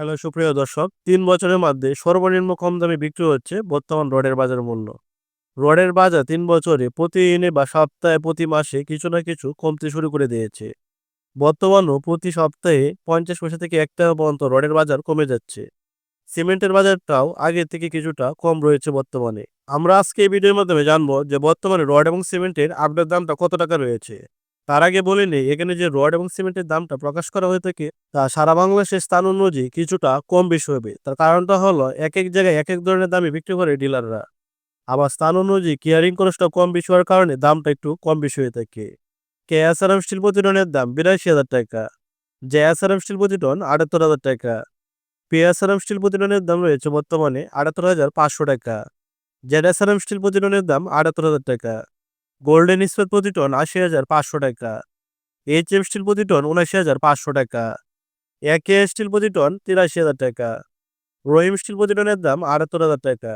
Hello, সুপ্রিয় দর্শক। তিন বছরের মধ্যে সর্বনিম্ন কম দামে বিক্রি হচ্ছে বর্তমান রডের বাজার মূল্য। রডের বাজার তিন বছরে প্রতিদিনে বা সপ্তাহে, প্রতি মাসে কিছু না কিছু কমতে শুরু করে দিয়েছে। বর্তমানও প্রতি সপ্তাহে পঞ্চাশ পয়সা থেকে এক টাকা পর্যন্ত রডের বাজার কমে যাচ্ছে। সিমেন্টের বাজারটাও আগের থেকে কিছুটা কম রয়েছে বর্তমানে। আমরা আজকে এই ভিডিওর মাধ্যমে জানব যে বর্তমানে রড এবং সিমেন্টের আপডেট দামটা কত টাকা রয়েছে। তার আগে বলে নেই, এখানে যে রড এবং সিমেন্টের দামটা প্রকাশ করা হয়ে থাকে, তা সারা বাংলাদেশের স্থান অনুযায়ী কিছুটা কম বেশি হবে। তার কারণটা হলো এক এক জায়গায় এক এক ধরনের দামে বিক্রি করে ডিলাররা। আবার স্থান অনুযায়ী কেয়ারিং খরচটা কম বেশি হওয়ার কারণে দামটা একটু কম বেশি হয়ে থাকে। কেএসআরএম স্টিল প্রতি টনের দাম বিরাশি হাজার টাকা। জেএসআরএম স্টিল প্রতি টন আটাত্তর হাজার টাকা। পিএসআরএম স্টিল প্রতি টনের দাম রয়েছে বর্তমানে আটাত্তর হাজার পাঁচশো টাকা। জেডএসআরএম স্টিল প্রতি টনের দাম আটাত্তর হাজার টাকা। গোল্ডেন ইস্পাত প্রতি টন আশি হাজার পাঁচশো টাকা। এইচ এম স্টিল প্রতি টন উনাশি হাজার পাঁচশো টাকা। একে স্টিল প্রতি টন তিরাশি হাজার টাকা। রহিম স্টিল প্রতি টনের দাম আটাত্তর হাজার টাকা।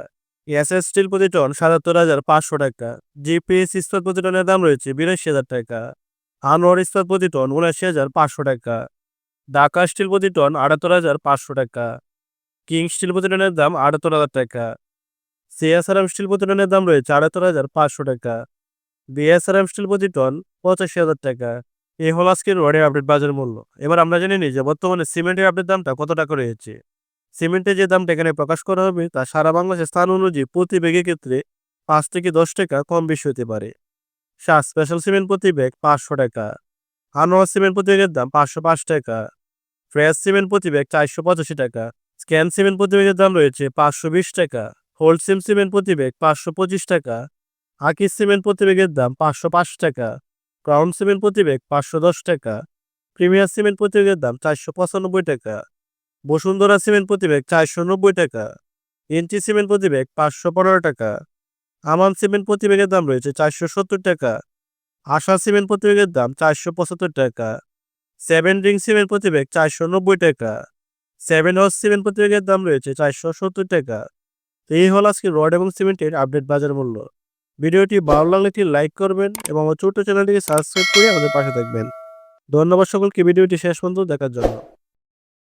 এস এস স্টিল প্রতি টন সাতাত্তর হাজার পাঁচশো টাকা। জিপিএস ইস্পাত প্রতি টনের দাম রয়েছে বিরাশি হাজার টাকা। আনোয়ার ইস্পাত প্রতি টন উনাশি হাজার পাঁচশো টাকা। ঢাকা স্টিল প্রতি টন আটাত্তর হাজার পাঁচশো টাকা। কিং স্টিল প্রতি টনের দাম আটাত্তর হাজার টাকা। সিএসআরএম স্টিল প্রতি টনের দাম রয়েছে আটাত্তর হাজার পাঁচশো টাকা। বিএসআরএম স্টিল প্রতি টন পঁচাশি হাজার টাকা। এই হল আজকের রডের আপডেট বাজার মূল্য। এবার আমরা জানি নিই যে বর্তমানে সিমেন্টের আপডেট দামটা কত টাকা রয়েছে সিমেন্টের যে দামটা এখানে প্রকাশ করা হবে, তা সারা বাংলাদেশের স্থান অনুযায়ী প্রতি ব্যাগের ক্ষেত্রে পাঁচ থেকে দশ টাকা কম বেশি হতে পারে। শাহ স্পেশাল সিমেন্ট প্রতি ব্যাগ পাঁচশো টাকা। আনোয়ার সিমেন্ট প্রতি ব্যাগের দাম পাঁচশো পাঁচ টাকা। ফ্রেশ সিমেন্ট প্রতি ব্যাগ চারশো পঁচাশি টাকা। স্ক্যান সিমেন্ট প্রতি ব্যাগের দাম রয়েছে পাঁচশো বিশ টাকা। হোলসেম সিমেন্ট প্রতি ব্যাগ পাঁচশো পঁচিশ টাকা। আকিস সিমেন্ট প্রতি ব্যাগের দাম পাঁচশো পাঁচ টাকা, ক্রাউন সিমেন্ট প্রতি ব্যাগ পাঁচশো দশ টাকা, প্রিমিয়ার সিমেন্ট প্রতি ব্যাগের দাম চারশো পঁচানব্বই টাকা, বসুন্ধরা সিমেন্ট প্রতি ব্যাগ চারশো নব্বই টাকা, এনটি সিমেন্ট প্রতি ব্যাগ পাঁচশো পনেরো টাকা, আমান সিমেন্ট প্রতি ব্যাগের দাম রয়েছে চারশো সত্তর টাকা, আশা সিমেন্ট প্রতি ব্যাগের দাম চারশো পঁচাত্তর টাকা, সেভেন রিং সিমেন্ট প্রতি ব্যাগ চারশো নব্বই টাকা, সেভেন হাউস সিমেন্ট প্রতি ব্যাগের দাম রয়েছে চারশো সত্তর টাকা। তো এই হল আজকে রড এবং সিমেন্টের আপডেট বাজার মূল্য। ভিডিওটি ভালো লাগলে একটি লাইক করবেন এবং আমার ছোট্ট চ্যানেলটিকে সাবস্ক্রাইব করে আমাদের পাশে থাকবেন। ধন্যবাদ সকলকে, ভিডিওটি শেষ পর্যন্ত দেখার জন্য।